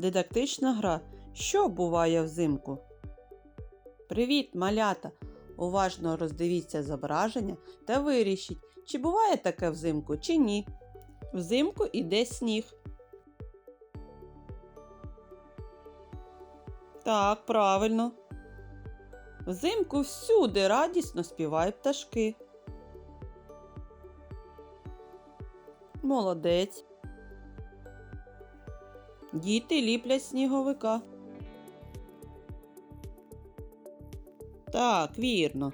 Дидактична гра. Що буває взимку? Привіт, малята! Уважно роздивіться зображення та вирішіть, чи буває таке взимку, чи ні. Взимку іде сніг. Так, правильно. Взимку всюди радісно співають пташки. Молодець. Діти ліплять сніговика. Так, вірно.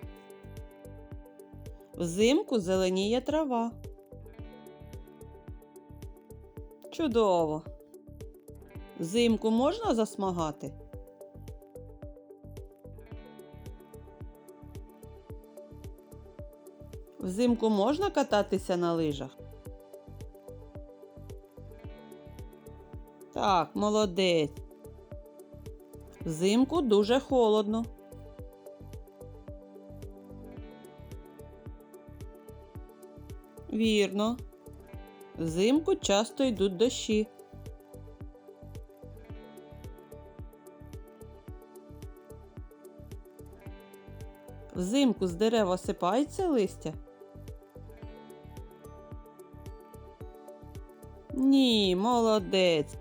Взимку зеленіє трава. Чудово. Взимку можна засмагати? Взимку можна кататися на лижах? Так, молодець. Взимку дуже холодно. Вірно. Взимку часто йдуть дощі. Взимку з дерев осипається листя? Ні, молодець.